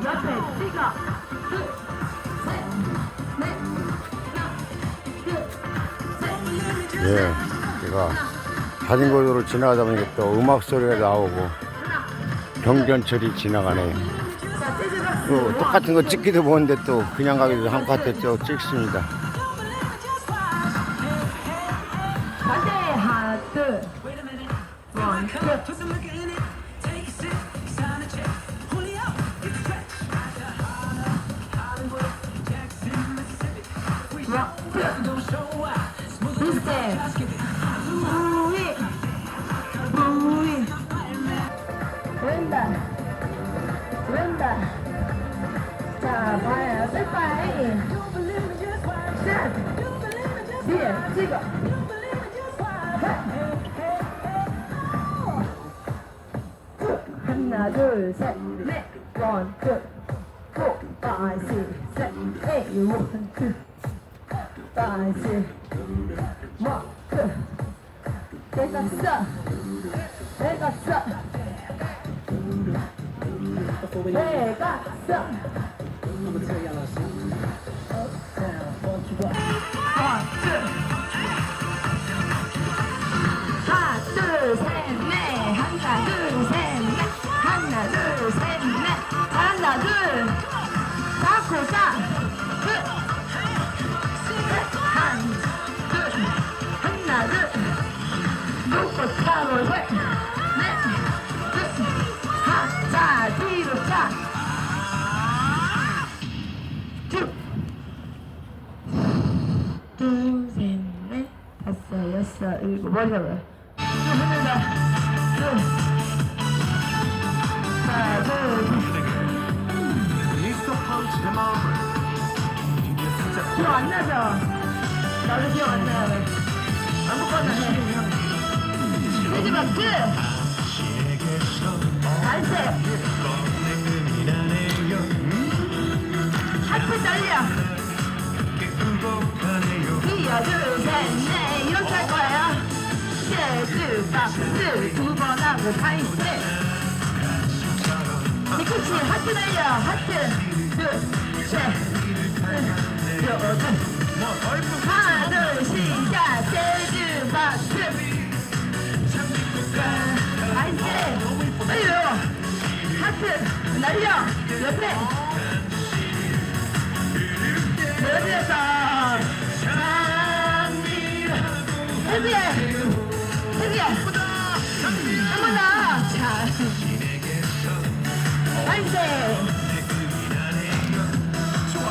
자, 옆에 찍어. 예, 제가 자전거도로 지나가다 보니까 또 음악 소리가 나오고 경전철이 지나가네요. 또 똑같은 거 찍기도 보는데 또 그냥 가기도 한껏에 또 찍습니다. 하나, 둘. 원, 투. 하나, 둘, 셋, 넷. 원, 투. 포, 파이, 시, 셋, 에이. 원, 투. 파이, 시. 원, 투. 내가 써. 내가 써. 내가 써. 둘 하나 둘 하나 둘 놓고 차고 셋넷둘하자 뒤로 자 둘, 셋, 넷, 다섯, 여섯, 일곱, 머리가 왜? 하나, 둘, 하나, 둘, 기 안 나죠? 나도 기억 안 나요. 왜? 아무거나 해. 마지막 끝! 안돼! 하트 셋, 넷 이렇게 할 거예요. 재즈 박스 두번 하고 파이트. 뒤꿈치 하트 날려. 하트. 둘, 셋, 넷, 여덟. 하나, 둘, 시작. 재즈 박스. 파이트. 빨리요. 하트 날려. 옆에. 여기에서 헤비해 헤비해 한번 더. 자 나이스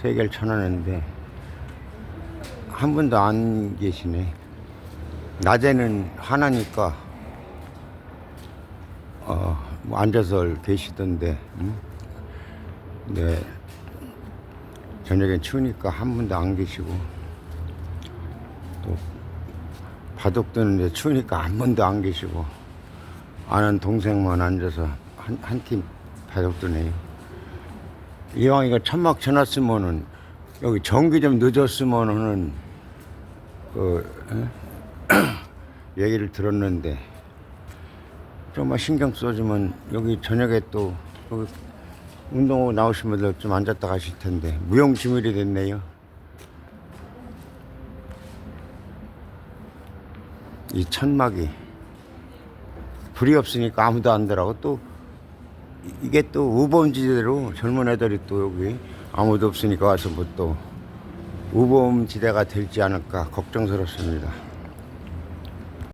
세 개를 쳐놨는데 한 분도 안 계시네. 낮에는 하나니까 어, 뭐 앉아서 계시던데, 음? 네, 저녁엔 추우니까 한 분도 안 계시고 또 바둑 두는데 추우니까 한 번도 안 계시고 아는 동생만 앉아서 한 한 팀 바둑 두네요. 이왕 이거 천막 쳐놨으면은 여기 전기 좀 늦었으면은 그 에? 얘기를 들었는데 좀만 신경 써주면 여기 저녁에 또 여기 운동하고 분들 좀 앉았다 가실 텐데 무용지물이 됐네요. 이 천막이 불이 없으니까 아무도 안 들어가고 또 이- 이게 또 우범지대로 젊은 애들이 또 여기 아무도 없으니까 와서 뭐또 우범지대가 될지 않을까 걱정스럽습니다.